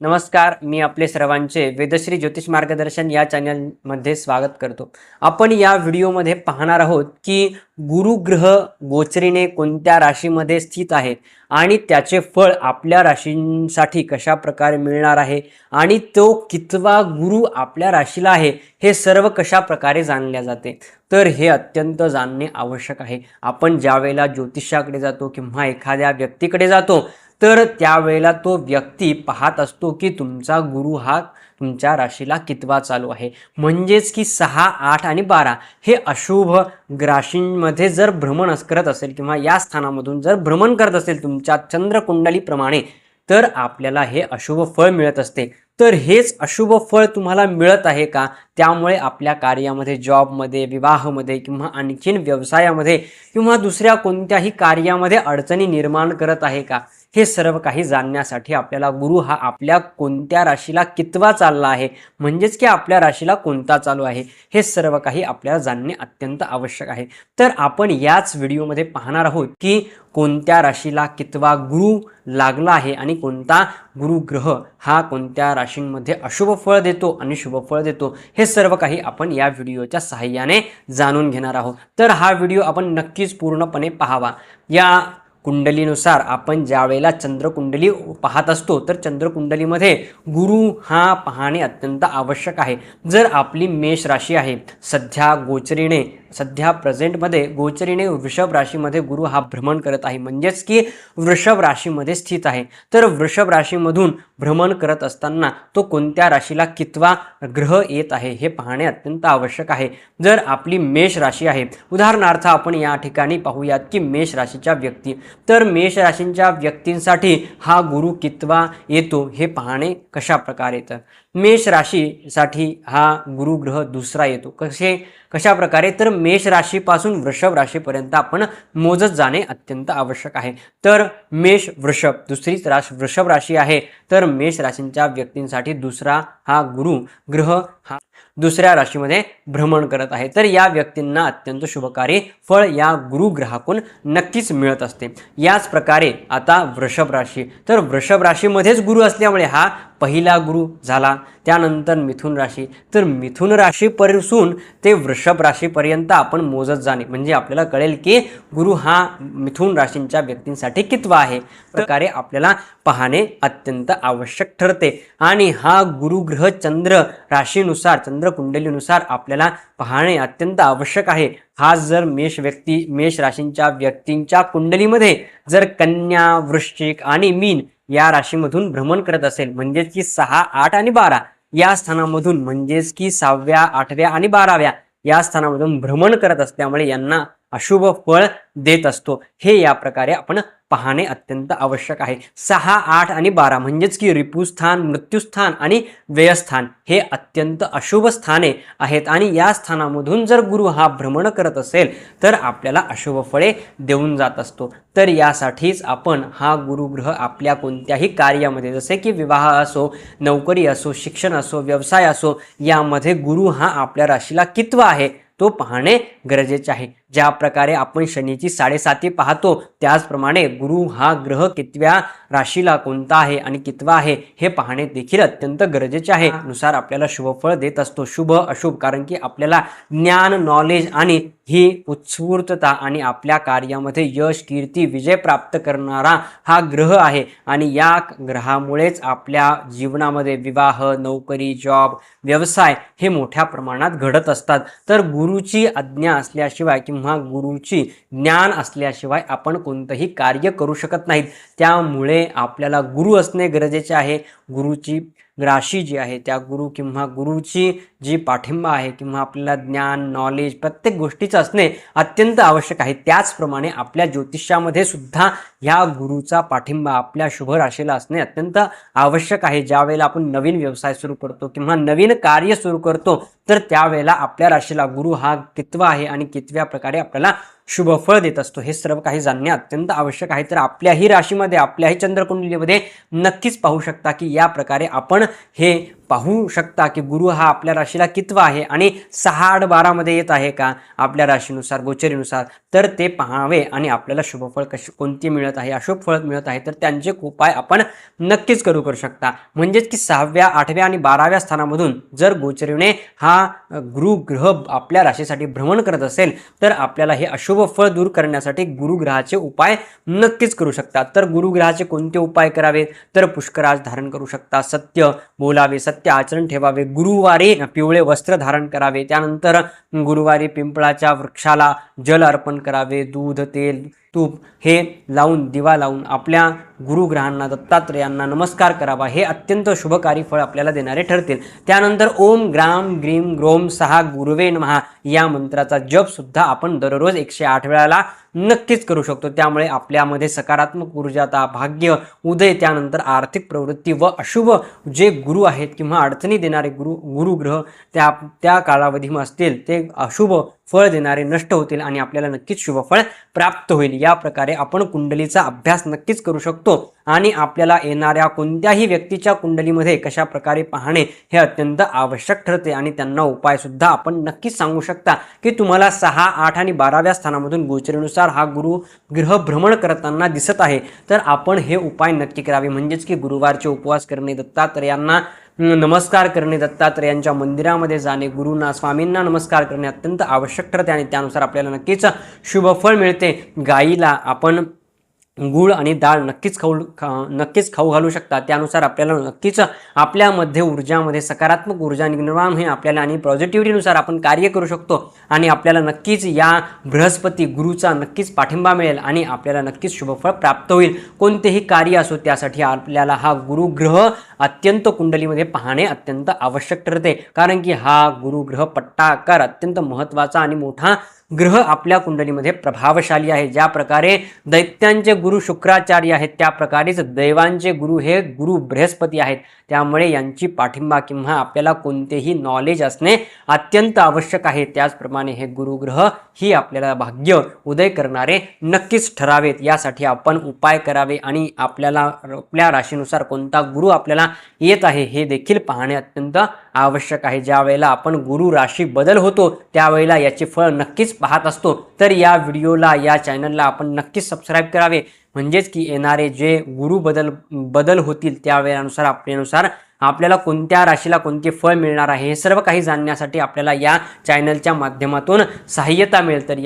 नमस्कार मी आपले सर्वांचे वेदश्री ज्योतिष मार्गदर्शन या चॅनलमध्ये स्वागत करतो. आपण या व्हिडिओमध्ये पाहणार आहोत की गुरुग्रह गोचरीने कोणत्या राशीमध्ये स्थित आहे आणि त्याचे फळ आपल्या राशींसाठी कशा प्रकारे मिळणार आहे आणि तो कितवा गुरु आपल्या राशीला आहे हे सर्व कशा प्रकारे जाणले जाते? तर हे अत्यंत जाणणे आवश्यक आहे. आपण ज्यावेळेला ज्योतिषाकडे जातो किंवा एखाद्या व्यक्तीकडे जातो तर त्यावेळेला तो व्यक्ती पाहत असतो की तुमचा गुरु हा तुमच्या राशीला कितवा चालू आहे. म्हणजेच की सहा आठ आणि बारा हे अशुभ राशींमध्ये जर भ्रमण करत असेल किंवा या स्थानामधून जर भ्रमण करत असेल तुमच्या चंद्रकुंडलीप्रमाणे तर आपल्याला हे अशुभ फळ मिळत असते. तर हेच अशुभ फळ तुम्हाला मिळत आहे का? त्यामुळे आपल्या कार्यामध्ये जॉबमध्ये विवाहामध्ये किंवा आणखीन व्यवसायामध्ये किंवा दुसऱ्या कोणत्याही कार्यामध्ये अडचणी निर्माण करत आहे का? हे सर्व काही जाणण्यासाठी आपल्याला गुरु हा आपल्या कोणत्या राशीला कितवा चालला आहे? म्हणजेच की आपल्या राशीला कोणता चालू आहे? हे सर्व काही आपल्याला जाणणे अत्यंत आवश्यक आहे. तर आपण याच व्हिडिओमध्ये पाहणार आहोत की कोणत्या राशीला कितवा गुरु लागला आहे आणि कोणता गुरुग्रह हा कोणत्या राशींमध्ये अशुभ फळ देतो आणि शुभ फळ देतो? हे सर्व काही आपण या व्हिडिओच्या सहाय्याने जाणून घेणार आहोत. तर हा व्हिडिओ आपण नक्कीच पूर्णपणे पाहावा. या कुंडलीनुसार आपण ज्यावेळेला चंद्रकुंडली पाहत असतो तर चंद्रकुंडलीमध्ये गुरु हा पाहणे अत्यंत आवश्यक आहे. जर आपली मेष राशी आहे सध्या गोचरीने सध्या प्रेझेंटमध्ये गोचरीने वृषभ राशीमध्ये गुरु हा भ्रमण करत आहे. म्हणजेच की वृषभ राशीमध्ये स्थित आहे. तर वृषभ राशीमधून भ्रमण करत असताना तो कोणत्या राशीला कितवा ग्रह येत आहे हे पाहणे अत्यंत आवश्यक आहे. जर आपली मेष राशी आहे उदाहरणार्थ आपण या ठिकाणी पाहूयात की मेष राशीच्या व्यक्ती तर मेष राशींच्या व्यक्तींसाठी हा गुरु कितवा येतो हे पाहणे कशा प्रकारे येतं? मेष राशीसाठी हा गुरुग्रह दुसरा येतो. कसे कशा प्रकारे तर मेष राशीपासून वृषभ राशीपर्यंत आपण मोजत जाणे अत्यंत आवश्यक आहे. तर मेष वृषभ दुसरीच राश वृषभ राशी आहे. तर मेष राशींच्या व्यक्तींसाठी दुसरा हा गुरु ग्रह हा दुसऱ्या राशीमध्ये भ्रमण करत आहे. तर या व्यक्तींना अत्यंत शुभकारी फळ या गुरुग्रहाकून नक्कीच मिळत असते. याच प्रकारे आता वृषभ राशी. तर वृषभ राशीमध्येच गुरु असल्यामुळे हा पहिला गुरु झाला. त्यानंतर मिथुन राशी. तर मिथुन राशीपासून ते वृषभ राशीपर्यंत आपण मोजत जाणे. म्हणजे आपल्याला कळेल की गुरु हा मिथुन राशींच्या व्यक्तींसाठी कितवा आहे. प्रकारे आपल्याला पाहणे अत्यंत आवश्यक ठरते. आणि हा गुरुग्रह चंद्र राशीनुसार चंद्र कुंडलीनुसार आपल्याला पाहणे अत्यंत आवश्यक आहे. हा जर मेष व्यक्ती मेष राशींच्या व्यक्तींच्या कुंडलीमध्ये जर कन्या वृश्चिक आणि मीन या राशीमधून भ्रमण करत असेल म्हणजेच की सहा आठ आणि बारा या स्थानामधून म्हणजेच की सहाव्या आठव्या आणि बाराव्या या स्थानामधून भ्रमण करत असल्यामुळे यांना अशुभ फळ देत असतो. हे या प्रकारे आपण पाहणे अत्यंत आवश्यक आहे. सहा आठ आणि बारा म्हणजेच की रिपूस्थान मृत्यूस्थान आणि व्ययस्थान हे अत्यंत अशुभ स्थाने आहेत. आणि या स्थानामधून जर गुरु हा भ्रमण करत असेल तर आपल्याला अशुभ फळे देऊन जात असतो. तर यासाठीच आपण हा गुरुग्रह आपल्या कोणत्याही कार्यामध्ये जसे की विवाह असो नोकरी असो शिक्षण असो व्यवसाय असो यामध्ये गुरु हा आपल्या राशीला कितवा आहे? तो पाहणे गरजेचे आहे. ज्या प्रकारे आपण शनीची साडेसाती पाहतो त्याचप्रमाणे गुरु हा ग्रह कितव्या राशीला कोणता आहे आणि कितवा आहे हे पाहणे देखील अत्यंत गरजेचे आहे. नुसार आपल्याला शुभफळ देत असतो. शुभ अशुभ कारण की आपल्याला ज्ञान नॉलेज आणि ही उत्स्फूर्तता आणि आपल्या कार्यामध्ये यश कीर्ती विजय प्राप्त करणारा हा ग्रह आहे. आणि या ग्रहामुळेच आपल्या जीवनामध्ये विवाह नोकरी जॉब व्यवसाय हे मोठ्या प्रमाणात घडत असतात. तर गुरुची आज्ञा असल्याशिवाय किंवा गुरुची ज्ञान असल्याशिवाय आपण कोणतंही कार्य करू शकत नाहीत. त्यामुळे आपल्याला गुरु असणे गरजेचे आहे. गुरुची राशी जी आहे त्या गुरु किंवा गुरुची जी पाठिंबा आहे किंवा आपल्याला ज्ञान नॉलेज प्रत्येक गोष्टीचं असणे अत्यंत आवश्यक आहे. त्याचप्रमाणे आपल्या ज्योतिषामध्ये सुद्धा ह्या गुरुचा पाठिंबा आपल्या शुभ राशीला असणे अत्यंत आवश्यक आहे. ज्यावेळेला आपण नवीन व्यवसाय सुरू करतो किंवा नवीन कार्य सुरू करतो तर त्यावेळेला आपल्या राशीला गुरु हा कितवा आहे आणि कितव्या प्रकारे आपल्याला शुभ फळ देत असतो. हे सर्व काही जाणणे अत्यंत आवश्यक आहे. तर आपल्याही राशीमध्ये आपल्याही चंद्रकुंडलीमध्ये नक्कीच पाहू शकता की या प्रकारे आपण हे पाहू शकता की गुरु हा आपल्या राशीला कितवा आहे आणि सहा आठ बारामध्ये येत आहे का? आपल्या राशीनुसार गोचरीनुसार तर ते पाहावे आणि आपल्याला शुभफळ कशी कोणती मिळत आहे अशुभ फळ मिळत आहे तर त्यांचे उपाय आपण नक्कीच करू करू शकता. म्हणजेच की सहाव्या आठव्या आणि बाराव्या स्थानामधून जर गोचरीने हा गुरुग्रह गुरु ग्रह आपल्या राशीसाठी भ्रमण करत असेल तर आपल्याला हे अशुभ फळ दूर करण्यासाठी गुरुग्रहाचे उपाय नक्कीच करू शकता. तर गुरुग्रहाचे कोणते उपाय करावे तर पुष्कराज धारण करू शकता सत्य बोलावे सत्य आचरण ठेवावे. गुरुवारी पिवळे वस्त्र धारण करावे. त्यानंतर गुरुवारी पिंपळाच्या वृक्षाला जल अर्पण करावे दूध तेल तूप हे लावून दिवा लावून आपल्या गुरुग्रहांना दत्तात्रेयांना नमस्कार करावा. हे अत्यंत शुभकारी फळ आपल्याला देणारे ठरतील. त्यानंतर ओम ग्राम ग्रीम ग्रोम सहा गुरुवे महा या मंत्राचा जप सुद्धा आपण दररोज एकशे आठ वेळाला नक्कीच करू शकतो. त्यामुळे आपल्यामध्ये सकारात्मक ऊर्जाता भाग्य उदय त्यानंतर आर्थिक प्रवृत्ती व अशुभ जे गुरु आहेत किंवा अडचणी देणारे गुरु गुरुग्रह त्या त्या कालावधीमध्ये असतील ते अशुभ फळ देणारे नष्ट होतील आणि आपल्याला नक्कीच शुभफळ प्राप्त होईल. या प्रकारे आपण कुंडलीचा अभ्यास नक्कीच करू शकतो. आणि आपल्याला येणाऱ्या कोणत्याही व्यक्तीच्या कुंडलीमध्ये कशा प्रकारे पाहणे हे अत्यंत आवश्यक ठरते आणि त्यांना उपाय सुद्धा आपण नक्कीच सांगू शकता की तुम्हाला सहा आठ आणि बाराव्या स्थानामधून गोचरीनुसार हा गुरु ग्रह भ्रमण करताना दिसत आहे. तर आपण हे उपाय नक्की करावे. म्हणजेच की गुरुवारचे उपवास करणे दत्तात्रयांना नमस्कार करणे दत्तात्रेयांच्या मंदिरामध्ये जाणे गुरुना स्वामींना नमस्कार करणे अत्यंत आवश्यक ठरते आणि त्यानुसार आपल्याला नक्कीच शुभफळ मिळते. गाईला आपण गूळ आणि डाळ नक्कीच खाऊ खा नक्कीच खाऊ घालू शकता. त्यानुसार आपल्याला नक्कीच आपल्यामध्ये ऊर्जामध्ये सकारात्मक ऊर्जा निर्माण हे आपल्याला आणि पॉझिटिव्हिटीनुसार आपण कार्य करू शकतो. आणि आपल्याला नक्कीच या बृहस्पती गुरुचा नक्कीच पाठिंबा मिळेल आणि आपल्याला नक्कीच शुभफळ प्राप्त होईल. कोणतेही कार्य असो त्यासाठी आपल्याला हा गुरुग्रह अत्यंत कुंडलीमध्ये पाहणे अत्यंत आवश्यक ठरते. कारण की हा गुरुग्रह पट्टा आकार अत्यंत महत्त्वाचा आणि मोठा ग्रह आपल्या कुंडलीमध्ये प्रभावशाली आहे. ज्या प्रकारे दैत्यांचे गुरु शुक्राचार्य आहेत त्या प्रकारेच दैवांचे गुरु हे गुरु बृहस्पती आहेत. त्यामुळे यांची पाठिंबा किंवा आपल्याला कोणतेही नॉलेज असणे अत्यंत आवश्यक आहे. त्याचप्रमाणे हे गुरुग्रह ही आपल्याला भाग्य उदय करणारे नक्कीच ठरावेत. यासाठी आपण उपाय करावे आणि आपल्याला आपल्या राशीनुसार कोणता गुरु आपल्याला येत आहे हे देखील पाहणे अत्यंत आवश्यक आहे. ज्या वेळेला आपण गुरु राशी बदल होतो त्यावेळेला याचे फळ नक्कीच पाहत असतो. तर या व्हिडिओला या चॅनलला आपण नक्कीच सबस्क्राईब करावे. म्हणजेच की येणारे जे गुरु बदल बदल होतील त्यावेळेनुसार आपल्यानुसार आपल्याला कोणत्या राशीला कोणते फळ मिळणार आहे हे सर्व काही जाणण्यासाठी आपल्याला या चॅनलच्या माध्यमातून सहाय्यता मिळेल. तर